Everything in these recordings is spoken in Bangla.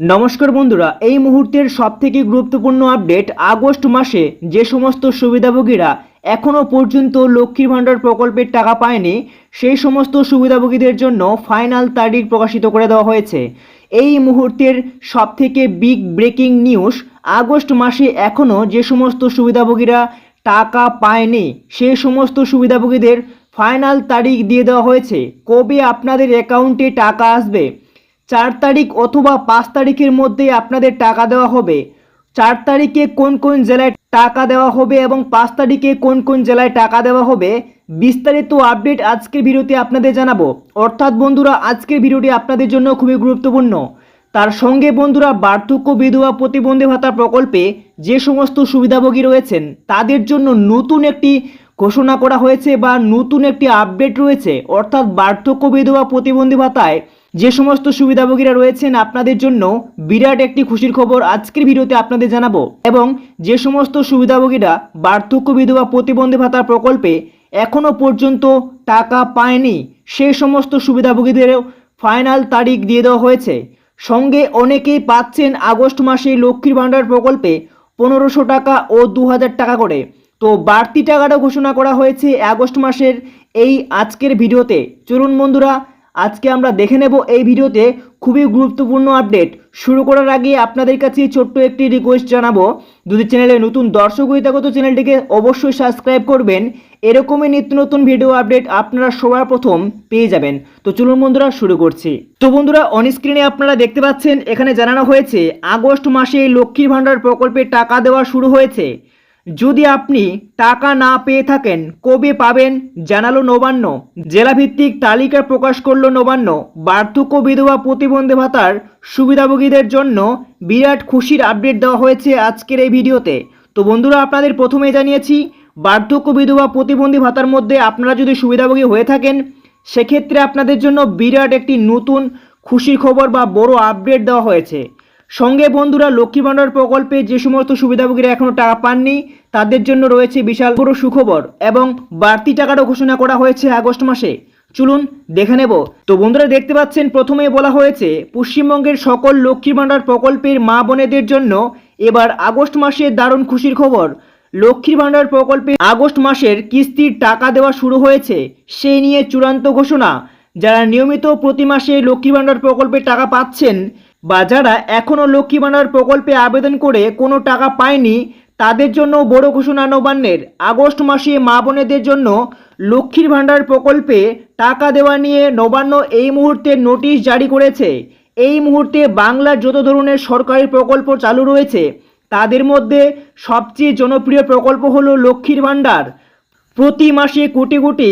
নমস্কার বন্ধুরা, এই মুহূর্তের সবথেকে গুরুত্বপূর্ণ আপডেট আগস্ট মাসে যে সমস্ত সুবিধাভোগীরা এখনও পর্যন্ত লক্ষ্মীর ভাণ্ডার প্রকল্পের টাকা পায়নি, সেই সমস্ত সুবিধাভোগীদের জন্য ফাইনাল তারিখ প্রকাশিত করে দেওয়া হয়েছে। এই মুহূর্তের সবথেকে বিগ ব্রেকিং নিউজ আগস্ট মাসে এখনও যে সমস্ত সুবিধাভোগীরা টাকা পায়নি, সেই সমস্ত সুবিধাভোগীদের ফাইনাল তারিখ দিয়ে দেওয়া হয়েছে। কবে আপনাদের অ্যাকাউন্টে টাকা আসবে? চার তারিখ অথবা পাঁচ তারিখের মধ্যে আপনাদের টাকা দেওয়া হবে। চার তারিখে কোন কোন জেলায় টাকা দেওয়া হবে এবং পাঁচ তারিখে কোন কোন জেলায় টাকা দেওয়া হবে, বিস্তারিত আপডেট আজকের ভিডিওতে আপনাদের জানাব। অর্থাৎ বন্ধুরা, আজকের ভিডিওটি আপনাদের জন্য খুবই গুরুত্বপূর্ণ। তার সঙ্গে বন্ধুরা, বার্ধক্য বিধবা প্রতিবন্ধী ভাতা প্রকল্পে যে সমস্ত সুবিধাভোগী রয়েছেন, তাদের জন্য নতুন একটি ঘোষণা করা হয়েছে বা নতুন একটি আপডেট রয়েছে। অর্থাৎ বার্ধক্য বিধবা প্রতিবন্ধী ভাতায় যে সমস্ত সুবিধাভোগীরা রয়েছেন আপনাদের জন্য বিরাট একটি খুশির খবর আজকের ভিডিওতে আপনাদের জানাব। এবং যে সমস্ত সুবিধাভোগীরা বার্ধক্য বিধবা প্রতিবন্ধী ভাতার প্রকল্পে এখনও পর্যন্ত টাকা পায়নি সেই সমস্ত সুবিধাভোগীদেরও ফাইনাল তারিখ দিয়ে দেওয়া হয়েছে। সঙ্গে অনেকেই পাচ্ছেন আগস্ট মাসে লক্ষ্মীর ভাণ্ডার প্রকল্পে পনেরোশো টাকা ও দু হাজার টাকা করে। তো বাড়তি টাকাটা ঘোষণা করা হয়েছে আগস্ট মাসের এই আজকের ভিডিওতে। চলুন বন্ধুরা আজকে আমরা দেখে নেব এই ভিডিওতে খুবই গুরুত্বপূর্ণ আপডেট। শুরু করার আগে আপনাদের কাছে ছোট্ট একটি রিকোয়েস্ট জানাব। যদি চ্যানেলে নতুন দর্শক হয়ে থাকো তো চ্যানেলটিকে অবশ্যই সাবস্ক্রাইব করবেন। এরকমই নিত্য নতুন ভিডিও আপডেট আপনারা সবার প্রথম পেয়ে যাবেন। তো চলুন বন্ধুরা, শুরু করছি। তো বন্ধুরা অন স্ক্রিনে আপনারা দেখতে পাচ্ছেন, এখানে জানানো হয়েছে, আগস্ট মাসে লক্ষ্মীর ভাণ্ডার প্রকল্পে টাকা দেওয়া শুরু হয়েছে। যদি আপনি টাকা না পেয়ে থাকেন, কবে পাবেন জানালো নবান্ন। জেলাভিত্তিক তালিকা প্রকাশ করল নবান্ন। বার্ধক্য বিধবা প্রতিবন্ধী ভাতার সুবিধাভোগীদের জন্য বিরাট খুশির আপডেট দেওয়া হয়েছে আজকের এই ভিডিওতে। তো বন্ধুরা, আপনাদের প্রথমে জানিয়েছি, বার্ধক্য বিধবা প্রতিবন্ধী ভাতার মধ্যে আপনারা যদি সুবিধাভোগী হয়ে থাকেন, সেক্ষেত্রে আপনাদের জন্য বিরাট একটি নতুন খুশির খবর বা বড় আপডেট দেওয়া হয়েছে। সঙ্গে বন্ধুরা লক্ষ্মী ভাণ্ডার প্রকল্পে যে সমস্ত সুবিধাভোগীরা এখনও টাকা পাননি, তাদের জন্য রয়েছে বিশাল বড় সুখবর এবং বাড়তি টাকারও ঘোষণা করা হয়েছে আগস্ট মাসে। চলুন দেখে নেব। তো বন্ধুরা দেখতে পাচ্ছেন প্রথমেই বলা হয়েছে, পশ্চিমবঙ্গের সকল লক্ষ্মী ভাণ্ডার প্রকল্পের মা বোনেদের জন্য এবার আগস্ট মাসে দারুণ খুশির খবর। লক্ষ্মীর ভাণ্ডার প্রকল্পে আগস্ট মাসের কিস্তির টাকা দেওয়া শুরু হয়েছে সেই নিয়ে চূড়ান্ত ঘোষণা। যারা নিয়মিত প্রতি মাসে লক্ষ্মী ভাণ্ডার প্রকল্পে টাকা পাচ্ছেন বা যারা এখনও লক্ষ্মী ভাণ্ডার প্রকল্পে আবেদন করে কোনো টাকা পায়নি, তাদের জন্য বড় ঘোষণা নবান্নের। আগস্ট মাসে মা বোনেদের জন্য লক্ষ্মীর ভাণ্ডার প্রকল্পে টাকা দেওয়া নিয়ে নবান্ন এই মুহূর্তে নোটিশ জারি করেছে। এই মুহূর্তে বাংলার যত ধরনের সরকারি প্রকল্প চালু রয়েছে, তাদের মধ্যে সবচেয়ে জনপ্রিয় প্রকল্প হলো লক্ষ্মীর ভাণ্ডার। প্রতি মাসে কোটি কোটি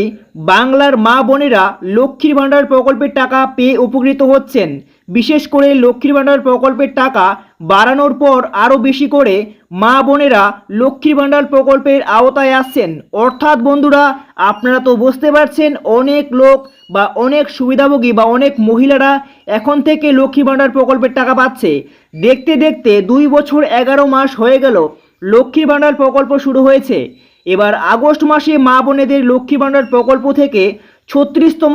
বাংলার মা বোনেরা লক্ষ্মীর ভাণ্ডার প্রকল্পের টাকা পেয়ে উপকৃত হচ্ছেন। বিশেষ করে লক্ষ্মীর ভাণ্ডার প্রকল্পের টাকা বাড়ানোর পর আরও বেশি করে মা বোনেরা লক্ষ্মীর ভাণ্ডার প্রকল্পের আওতায় আসছেন। অর্থাৎ বন্ধুরা, আপনারা তো বুঝতে পারছেন, অনেক লোক বা অনেক সুবিধাভোগী বা অনেক মহিলারা এখন থেকে লক্ষ্মী ভাণ্ডার প্রকল্পের টাকা পাচ্ছে। দেখতে দেখতে দুই বছর এগারো মাস হয়ে গেল, লক্ষ্মীর ভাণ্ডার প্রকল্প শুরু হয়েছে। এবার আগস্ট মাসে মা বোনেদের লক্ষ্মী ভাণ্ডার প্রকল্প থেকে ছত্রিশতম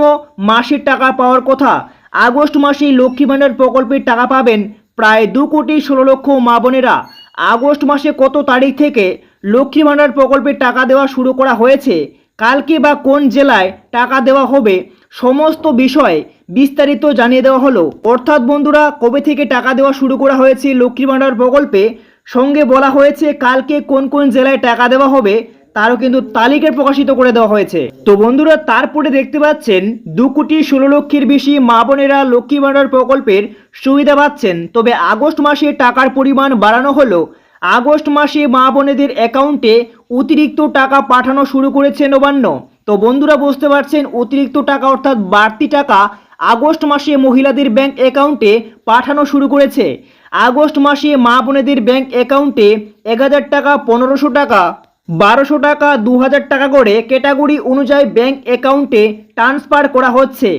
মাসের টাকা পাওয়ার কথা। আগস্ট মাসে লক্ষ্মী ভাণ্ডার প্রকল্পের টাকা পাবেন প্রায় দু কোটি ষোলো লক্ষ মা বোনেরা। আগস্ট মাসে কত তারিখ থেকে লক্ষ্মী ভাণ্ডার প্রকল্পের টাকা দেওয়া শুরু করা হয়েছে? কালকে বা কোন জেলায় টাকা দেওয়া হবে? সমস্ত বিষয় বিস্তারিত জানিয়ে দেওয়া হলো। অর্থাৎ বন্ধুরা, কবে থেকে টাকা দেওয়া শুরু করা হয়েছে লক্ষ্মী ভাণ্ডার প্রকল্পে? সঙ্গে বলা হয়েছে কালকে কোন কোন জেলায় টাকা দেওয়া হবে। তারও কিন্তু তালিকা প্রকাশিত করে দেওয়া হয়েছে। তো বন্ধুরা, তারপরে দেখতে পাচ্ছেন, দু কোটি ষোলো লক্ষের বেশি মা বোনেরা লক্ষ্মী ভাণ্ডার প্রকল্পের সুবিধা পাচ্ছেন। তবে আগস্ট মাসে টাকার পরিমাণ বাড়ানো হলো। আগস্ট মাসে মা বোনেদের অ্যাকাউন্টে অতিরিক্ত টাকা পাঠানো শুরু করেছে নবান্ন। তো বন্ধুরা, বুঝতে পারছেন, অতিরিক্ত টাকা অর্থাৎ বাড়তি টাকা আগস্ট মাসে মহিলাদের ব্যাংক অ্যাকাউন্টে পাঠানো শুরু করেছে। আগস্ট মাসে মা বোনেদের ব্যাংক অ্যাকাউন্টে এক হাজার টাকা, পনেরোশো টাকা বারোশো টাকা দু হাজার টাকা করে ক্যাটাগরি অনুযায়ী ব্যাংক অ্যাকাউন্টে ট্রান্সফার করা হচ্ছে।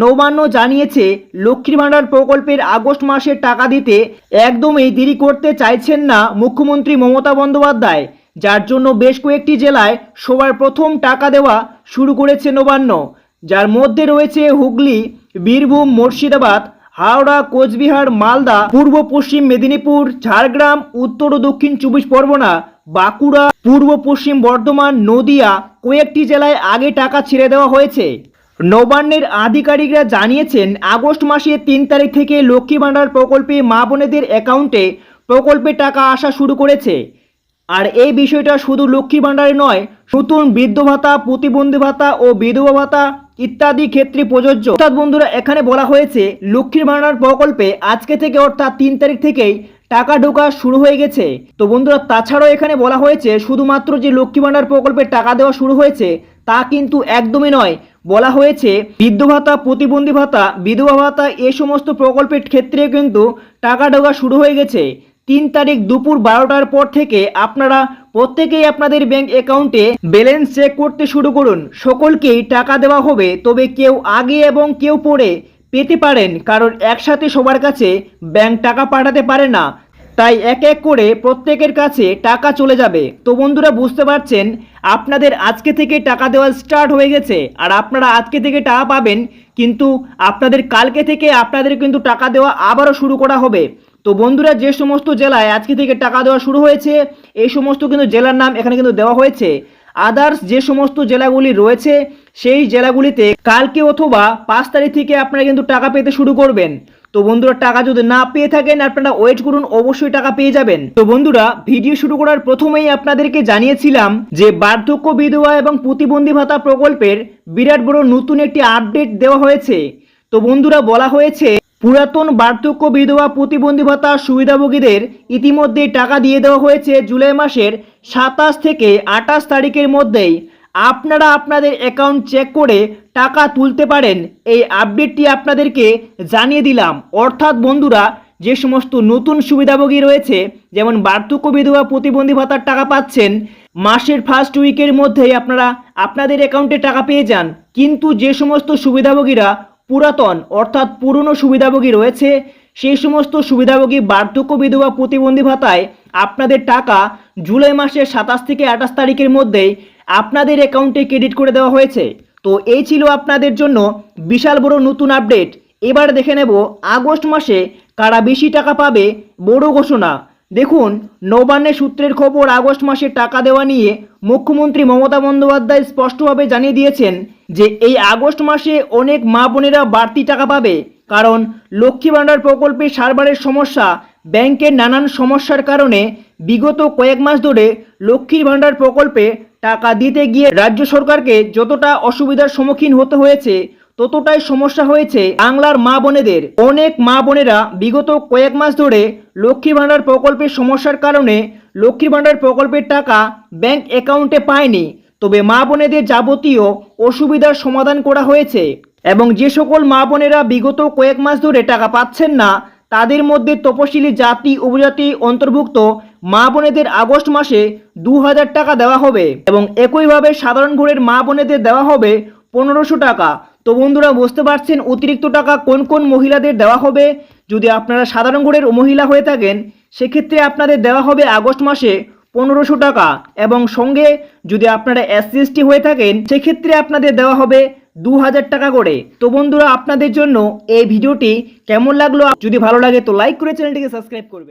নবান্ন জানিয়েছে, লক্ষ্মীর ভাণ্ডার প্রকল্পের আগস্ট মাসে টাকা দিতে একদমই দেরি করতে চাইছেন না মুখ্যমন্ত্রী মমতা বন্দ্যোপাধ্যায়, যার জন্য বেশ কয়েকটি জেলায় সবার প্রথম টাকা দেওয়া শুরু করেছে নবান্ন যার মধ্যে রয়েছে হুগলি, বীরভূম, মুর্শিদাবাদ, হাওড়া, কোচবিহার, মালদা, পূর্ব পশ্চিম মেদিনীপুর, ঝাড়গ্রাম, উত্তর ও দক্ষিণ চব্বিশ পরগনা বাঁকুড়া, পূর্ব পশ্চিম বর্ধমান, নদিয়া কয়েকটি জেলায় আগে টাকা ছেড়ে দেওয়া হয়েছে। নবান্নের আধিকারিকরা জানিয়েছেন, আগস্ট মাসের তিন তারিখ থেকে লক্ষ্মী ভাণ্ডার প্রকল্পে মা বোনেদের অ্যাকাউন্টে প্রকল্পে টাকা আসা শুরু করেছে। আর এই বিষয়টা শুধু লক্ষ্মী ভাণ্ডারে নয়, নতুন বৃদ্ধ ভাতা, প্রতিবন্ধী ভাতা ও বিধবা ভাতা ইত্যাদি ক্ষেত্রে প্রযোজ্য। অর্থাৎ বন্ধুরা, এখানে বলা হয়েছে, লক্ষ্মীর ভাণ্ডার প্রকল্পে আজকে থেকে অর্থাৎ তিন তারিখ থেকেই টাকা ঢোকা শুরু হয়ে গেছে। তো বন্ধুরা, তাছাড়াও এখানে বলা হয়েছে, শুধুমাত্র যে লক্ষ্মী ভাণ্ডার প্রকল্পে টাকা দেওয়া শুরু হয়েছে, তা কিন্তু একদমই নয়। বলা হয়েছে, বৃদ্ধ ভাতা, প্রতিবন্ধী ভাতা, বিধবা ভাতা, এ সমস্ত প্রকল্পের ক্ষেত্রে কিন্তু টাকা ঢোকা শুরু হয়ে গেছে। তিন তারিখ দুপুর বারোটার পর থেকে আপনারা প্রত্যেকেই আপনাদের ব্যাংক অ্যাকাউন্টে ব্যালেন্স চেক করতে শুরু করুন। সকলকেই টাকা দেওয়া হবে, তবে কেউ আগে এবং কেউ পরে পেতে পারেন, কারণ একসাথে সবার কাছে ব্যাংক টাকা পাঠাতে পারে না। তাই এক এক করে প্রত্যেকের কাছে টাকা চলে যাবে। তো বন্ধুরা, বুঝতে পারছেন? আপনাদের আজকে থেকে টাকা দেওয়া স্টার্ট হয়ে গেছে। আর আপনারা আজকে থেকে টাকা পাবেন, কিন্তু আপনাদের কালকে থেকে আপনাদের কিন্তু টাকা দেওয়া আবারও শুরু করা হবে। তো বন্ধুরা, যে সমস্ত জেলায় আজকে থেকে টাকা দেওয়া শুরু হয়েছে, এই সমস্ত কিন্তু জেলার নাম এখানে কিন্তু দেওয়া হয়েছে। আদার্স যে সমস্ত জেলাগুলি রয়েছে, সেই জেলাগুলিতে কালকে অথবা পাঁচ তারিখ থেকে আপনারা কিন্তু টাকা পেতে শুরু করবেন। তো বন্ধুরা, টাকা যদি না পেয়ে থাকেন, আপনারা ওয়েট করুন, অবশ্যই টাকা পেয়ে যাবেন। তো বন্ধুরা ভিডিও শুরু করার প্রথমেই আপনাদেরকে জানিয়েছিলাম যে বার্ধক্য বিধবা এবং প্রতিবন্ধী ভাতা প্রকল্পের বিরাট বড় নতুন একটি আপডেট দেওয়া হয়েছে। তো বন্ধুরা, বলা হয়েছে পুরাতন বার্ধক্য বিধবা প্রতিবন্ধী ভাতা সুবিধাভোগীদের ইতিমধ্যে টাকা দিয়ে দেওয়া হয়েছে জুলাই মাসের সাতাশ থেকে আঠাশ তারিখের মধ্যেই। আপনারা আপনাদের অ্যাকাউন্ট চেক করে টাকা তুলতে পারেন। এই আপডেটটি আপনাদেরকে জানিয়ে দিলাম। অর্থাৎ বন্ধুরা, যে সমস্ত নতুন সুবিধাভোগী রয়েছে, যেমন বার্ধক্য বিধবা প্রতিবন্ধী ভাতার টাকা পাচ্ছেন, মাসের ফার্স্ট উইকের মধ্যেই আপনারা আপনাদের অ্যাকাউন্টে টাকা পেয়ে যান। কিন্তু যে সমস্ত সুবিধাভোগীরা পুরাতন, অর্থাৎ পুরনো সুবিধাভোগী রয়েছে। সেই সমস্ত সুবিধাভোগী বার্ধক্য বিধবা প্রতিবন্ধী ভাতায় আপনাদের টাকা জুলাই মাসের সাতাশ থেকে আঠাশ তারিখের মধ্যেই আপনাদের অ্যাকাউন্টে ক্রেডিট করে দেওয়া হয়েছে। তো এই ছিল আপনাদের জন্য বিশাল বড় নতুন আপডেট এবার দেখে নেব আগস্ট মাসে কারা বেশি টাকা পাবে, বড় ঘোষণা। দেখুন নবান্নে সূত্রের খবর, আগস্ট মাসে টাকা দেওয়া নিয়ে মুখ্যমন্ত্রী মমতা বন্দ্যোপাধ্যায় স্পষ্টভাবে জানিয়ে দিয়েছেন যে এই আগস্ট মাসে অনেক মা বোনেরা বাড়তি টাকা পাবে। কারণ লক্ষ্মী ভাণ্ডার প্রকল্পে সার্ভারের সমস্যা, ব্যাংকের নানান সমস্যার কারণে বিগত কয়েক মাস ধরে লক্ষ্মীর ভাণ্ডার প্রকল্পে টাকা দিতে গিয়ে রাজ্য সরকারকে যতটা অসুবিধার সম্মুখীন হতে হয়েছে ততটাই সমস্যা হয়েছে বাংলার মা বোনেদের। অনেক মা বোনেরা বিগত কয়েক মাস ধরে লক্ষ্মী ভাণ্ডার প্রকল্পের সমস্যার কারণে লক্ষ্মী ভাণ্ডার প্রকল্পের টাকা ব্যাংক অ্যাকাউন্টে পায়নি। তবে মা বোনেদের যাবতীয় অসুবিধার সমাধান করা হয়েছে এবং যে সকল মা বোনেরা বিগত কয়েক মাস ধরে টাকা পাচ্ছেন না, তাদের মধ্যে তপশিলি জাতি, উপজাতি অন্তর্ভুক্ত মা বোনেদের আগস্ট মাসে দু হাজার টাকা দেওয়া হবে এবং একইভাবে সাধারণ ঘরের মা বোনেদের দেওয়া হবে পনেরোশো টাকা। তো বন্ধুরা, বুঝতে পারছেন অতিরিক্ত টাকা কোন কোন মহিলাদের দেওয়া হবে? যদি আপনারা সাধারণ ঘরের মহিলা হয়ে থাকেন, সেক্ষেত্রে আপনাদের দেওয়া হবে আগস্ট মাসে পনেরোশো টাকা। এবং সঙ্গে যদি আপনারা এসসি এসটি হয়ে থাকেন, সেক্ষেত্রে আপনাদের দেওয়া হবে দু হাজার টাকা করে। তো বন্ধুরা, আপনাদের জন্য এই ভিডিওটি কেমন লাগল? যদি ভালো লাগে, তো লাইক করে চ্যানেলটিকে সাবস্ক্রাইব করবে